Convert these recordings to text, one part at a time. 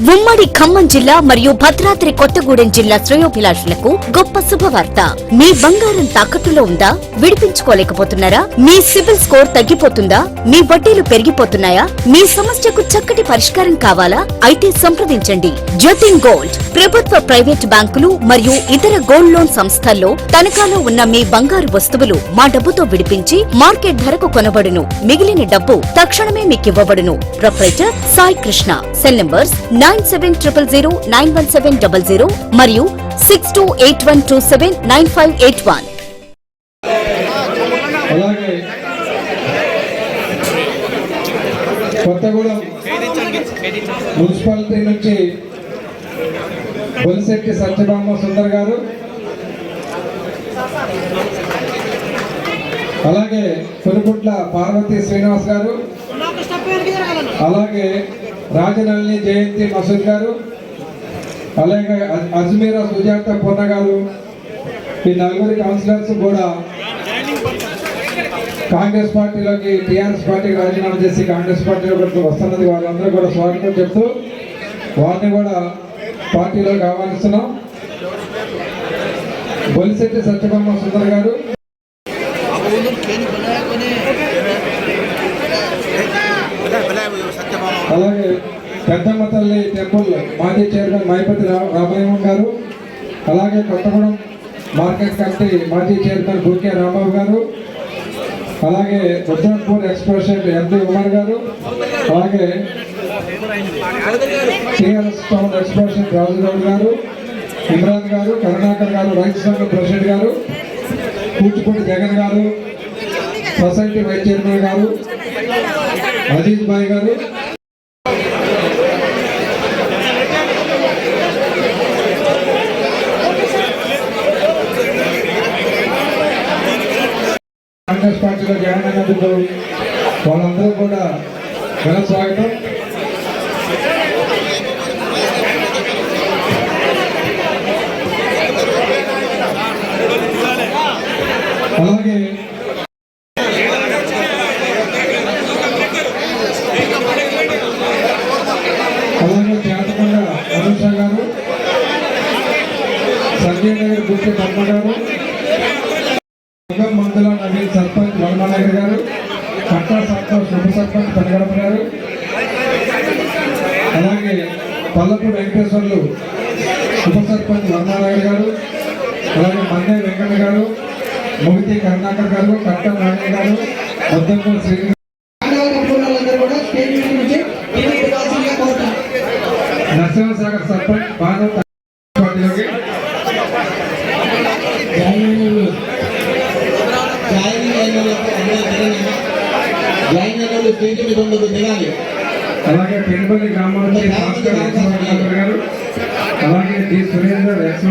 ఉమ్మడి ఖమ్మం జిల్లా మరియు భద్రాద్రి కొత్తగూడెం జిల్లా శ్రేయోభిలాషులకు గొప్ప శుభవార్త. మీ బంగారం తాకట్టులో ఉందా? విడిపించుకోలేకపోతున్నారా? మీ సిబిల్ స్కోర్ తగ్గిపోతుందా? మీ వడ్డీలు పెరిగిపోతున్నాయా? మీ సమస్యకు చక్కటి పరిష్కారం కావాలా? అయితే సంప్రదించండి. జతిన్ గోల్డ్ ప్రభుత్వ ప్రైవేట్ బ్యాంకులు మరియు ఇతర గోల్డ్ లోన్ సంస్థల్లో తనఖాలో ఉన్న మీ బంగారు వస్తువులు మా డబ్బుతో విడిపించి మార్కెట్ ధరకు కొనబడును. మిగిలిన డబ్బు తక్షణమే మీకివ్వబడును. Proprietor Sai Krishna. Cell numbers nine seven triple zero nine one seven double zero మరియు six two eight one two seven nine five eight one. Kothagudem municipality నుంచి బొలిశెట్టి సత్యభామ సుందర్ గారు. అలాగే కొనుగుట్ల పార్వతి శ్రీనివాస్ గారు. అలాగే రాజనల్ని జయంతి మసూద్ గారు అలాగే అజ్- అజ్మీరా సుజాత పొన్న గారు ఈ నలుగురి కౌన్సిలర్స్ కూడా కాంగ్రెస్ పార్టీలోకి టీఆర్ఎస్ పార్టీకి రాజీనామా చేసి కాంగ్రెస్ పార్టీలోకి వస్తున్నది. వాళ్ళందరూ కూడా స్వాగతం చెప్తూ వారిని కూడా పార్టీలోకి ఆహ్వానిస్తున్నాం. బొలిశెట్టి సత్యభామ సుందర్ గారు తల్లి టెంపుల్ మాజీ చైర్మన్ మైపతి రా- గారు అలాగే కొత్తగూడెం మార్కెట్ కమిటీ మాజీ చైర్మన్ బుకే రాంబాబు గారు అలాగే ఉద్దంపూర్ ఎక్స్ప్రెషన్ ఎంపీ ఉమర్ గారు అలాగే టీఆర్ఎస్ టౌన్ ఎక్స్ప్రెషన్ రాజుగౌడ్ గారు ఇమ్రాన్ గారు కరుణాకర్ గారు రైతు సంఘ ప్రెసిడెంట్ గారు కూచిపూడి జగన్ గారు సొసైటీ వైస్ చైర్మన్ గారు అజీజ్ భాయ్ గారు కాంగ్రెస్ పార్టీలో జాయిన్ అయినందుకు వాళ్ళందరూ కూడా ఘన స్వాగతం అలాగే అలాగే చేతకొండ అనుష గారు సంజయ్ నగర్ గుర్తి పద్మ గారు యుగం నవీన్ సర్పంచ్ వనమనగర్ గారు పట్టా సంతోష్ ఉప సర్పంచ్ పెనగడప గారు. అలాగే పల్లపు వెంకటేశ్వర్లు ఉప సర్పంచ్ వర్మానగర్ గారు అలాగే మన్నే వెంకన్న గారు మొగితి కర్ణాకర్ గారు కట్ట నారాయణ గారు ముద్దంపూర్ శ్రీ నరసింహసాగర్ సర్పంచ్ భారత పార్టీలోకి. జాయిన్ అయిన స్టేజ్ మీద ఉండదు అలాగే పెనుపల్లి మెంబర్ గారు అలాగే T Surender ex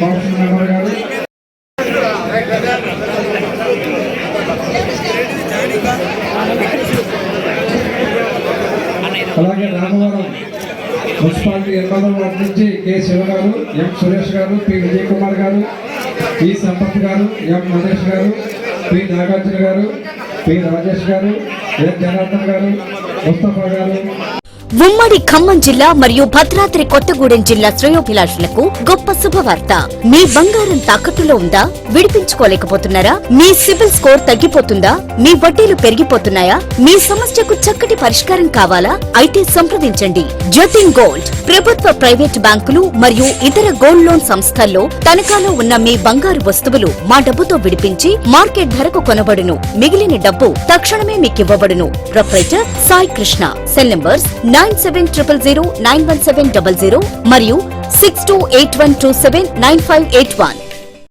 council member గారు. అలాగే రామవరం మున్సిపాలిటీ ఎనిమిదవ వార్డు నుంచి కె. శివ గారు ఎం. సురేష్ గారు పి. విజయ్ కుమార్ గారు ఈ సంపత్ గారు ఎం. నరేష్ గారు పి. నాగార్జున గారు పి రాజేష్ గారు ఎన్ జనార్దన్ గారు ముస్తఫా గారు ఉమ్మడి ఖమ్మం జిల్లా మరియు భద్రాద్రి కొత్తగూడెం జిల్లా శ్రేయోభిలాషులకు గొప్ప శుభవార్త. మీ బంగారం తాకట్టులో ఉందా? విడిపించుకోలేకపోతున్నారా? మీ సిబిల్ స్కోర్ తగ్గిపోతుందా? మీ వడ్డీలు పెరిగిపోతున్నాయా? మీ సమస్యకు చక్కటి పరిష్కారం కావాలా? అయితే సంప్రదించండి. జతిన్ గోల్డ్ ప్రభుత్వ ప్రైవేట్ బ్యాంకులు మరియు ఇతర గోల్డ్ లోన్ సంస్థల్లో తనఖాలో ఉన్న మీ బంగారు వస్తువులు మా డబ్బుతో విడిపించి మార్కెట్ ధరకు కొనబడును. మిగిలిన డబ్బు తక్షణమే మీకివ్వబడును. Proprietor Sai Krishna. Cell numbers nine seven triple zero nine one seven double zero మరియు six two eight one two seven nine five eight one.